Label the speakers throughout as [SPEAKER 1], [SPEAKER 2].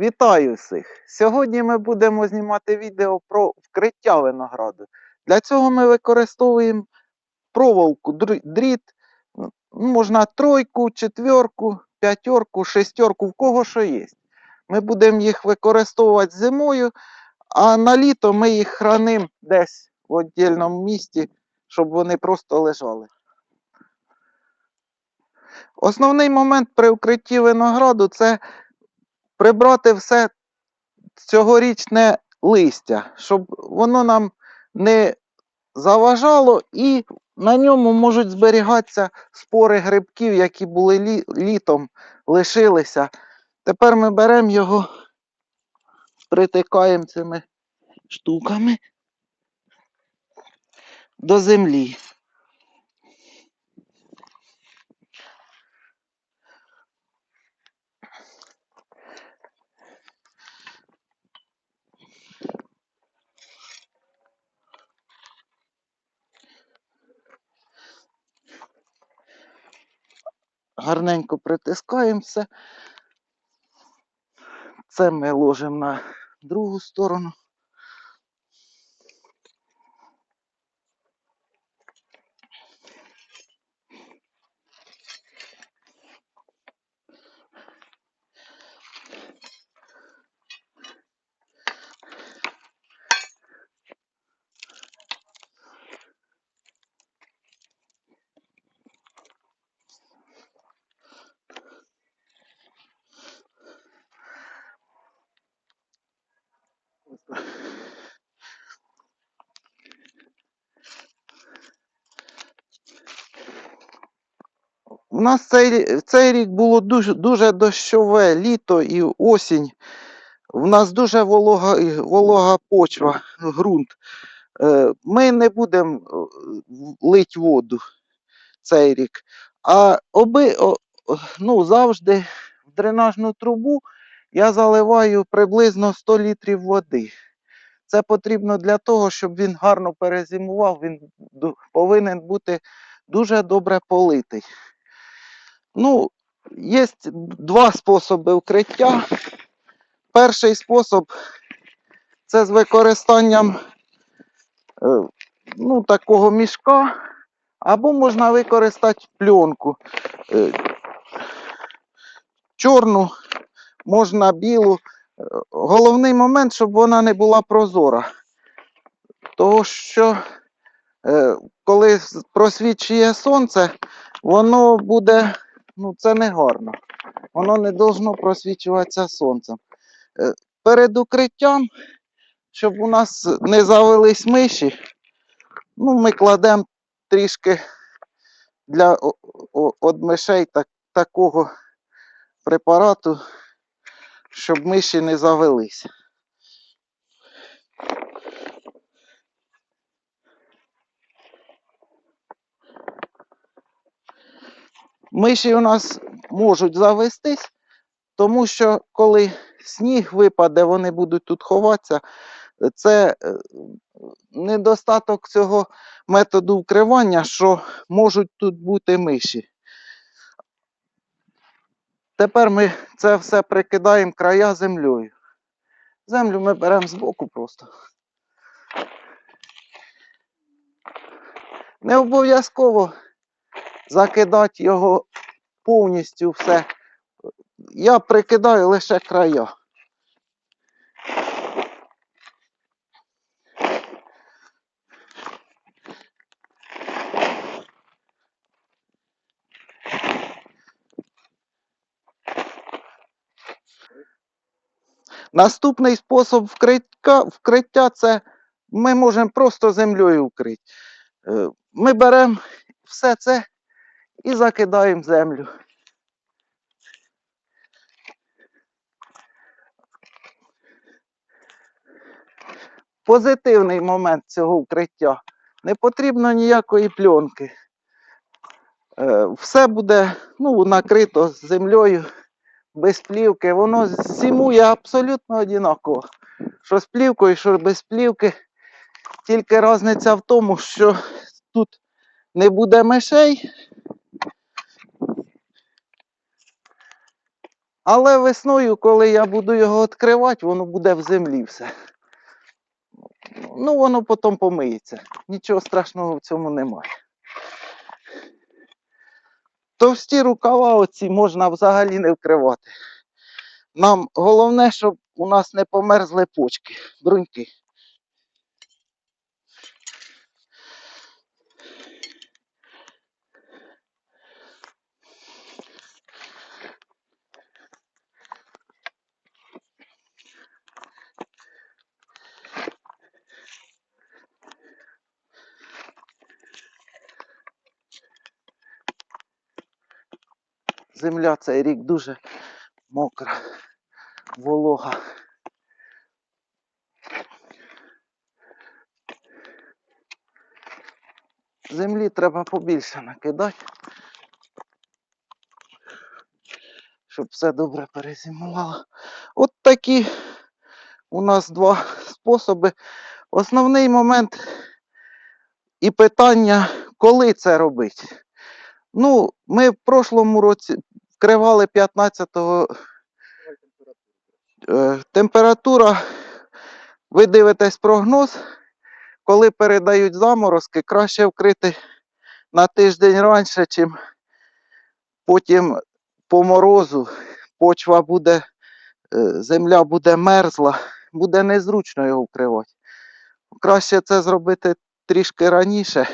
[SPEAKER 1] Вітаю всіх! Сьогодні ми будемо знімати відео про вкриття винограду. Для цього ми використовуємо проволоку, дріт, можна тройку, четверку, п'ятерку, шестерку, в кого що є. Ми будемо їх використовувати зимою, а на літо ми їх хранимо десь в віддільному місці, щоб вони просто лежали. Основний момент при укритті винограду це прибрати все цьогорічне листя, щоб воно нам не заважало і на ньому можуть зберігатися спори грибків, які були лі- літом, лишилися. Тепер ми беремо його, притикаємо цими штуками до землі. Гарненько притискаємося. Це ми ложимо на другу сторону. У нас цей, цей рік було дуже, дуже дощове літо і осінь. У нас дуже волога, волога почва, ґрунт. Е, Ми не будемо лити воду цей рік. А оби, ну, завжди в дренажну трубу я заливаю приблизно 100 літрів води. Це потрібно для того, щоб він гарно перезимував, він повинен бути дуже добре политий. Ну, є два способи укриття. Перший спосіб це з використанням е, ну, такого мішка, або можна використати пленку. Е, Чорну, можна білу. Е, Головний момент, щоб вона не була прозора. Тому що коли просвічує сонце, воно буде, ну це не гарно. Воно не должно просвічуватися сонцем. Е, Перед укриттям, щоб у нас не завелись миші, ну, ми кладемо трішки для о- о- мишей так, такого препарату, щоб миші не завелись. Миші у нас можуть завестись, тому що коли сніг випаде, вони будуть тут ховатися. Це е, недостаток цього методу вкривання, що можуть тут бути миші. Тепер ми це все прикидаємо края землею. Землю ми беремо збоку просто. Не обов'язково закидати його повністю все. Я прикидаю лише края. Наступний спосіб вкриття, вкриття це ми можемо просто землею вкрити. Е, Ми беремо все це і закидаємо землю. Позитивний момент цього вкриття. Не потрібно ніякої пленки. Е, Все буде ну, накрито землею, без плівки. Воно зимує абсолютно однаково. Що з плівкою, що без плівки. Тільки різниця в тому, що тут не буде мишей, Але весною, коли я буду його відкривати, воно буде в землі все. Ну, воно потім помиється. Нічого страшного в цьому немає. Товсті рукава оці можна взагалі не вкривати. Нам головне, щоб у нас не померзли почки, бруньки. Земля цей рік дуже мокра, волога. Землі треба побільше накидати, щоб все добре перезимувало. От такі у нас два способи. Основний момент і питання, коли це робити. Ну, ми в прошлому році вкривали 15-го е, температура. Ви дивитесь прогноз, коли передають заморозки, краще вкрити на тиждень раніше, чим потім по морозу почва буде, е, земля буде мерзла, буде незручно його вкривати. Краще це зробити трішки раніше.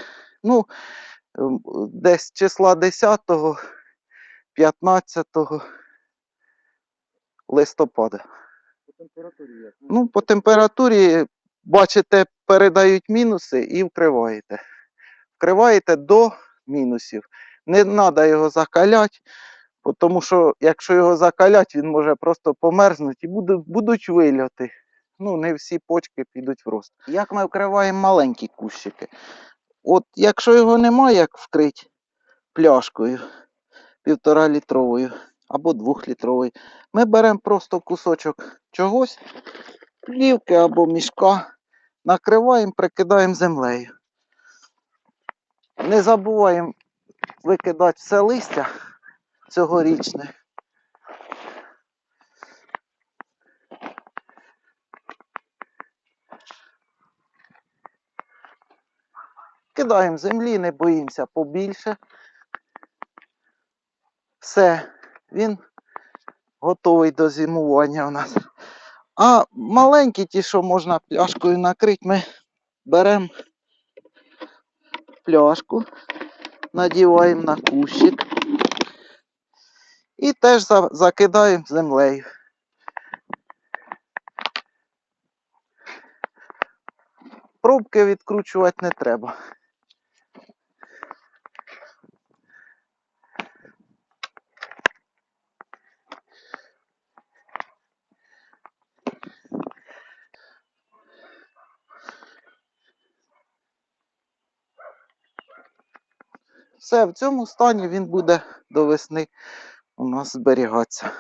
[SPEAKER 1] Ну, десь числа 10-го, 15 листопада.
[SPEAKER 2] По температурі як?
[SPEAKER 1] Ну, по температурі, бачите, передають мінуси і вкриваєте. Вкриваєте до мінусів. Не треба його закаляти, тому що якщо його закалять, він може просто померзнути і будуть, будуть вильоти. Ну, не всі почки підуть в рост. Як ми вкриваємо маленькі кущики? От якщо його немає, як вкрити пляшкою півтора літровою або двохлітровою, ми беремо просто кусочок чогось, плівки або мішка, накриваємо, прикидаємо землею. Не забуваємо викидати все листя цьогорічне. Кидаємо землі, не боїмося побільше. Все, він готовий до зимування у нас. А маленькі ті, що можна пляшкою накрити, ми беремо пляшку, надіваємо на кущик і теж закидаємо землею. Пробки відкручувати не треба. Все, в цьому стані він буде до весни у нас зберігатися.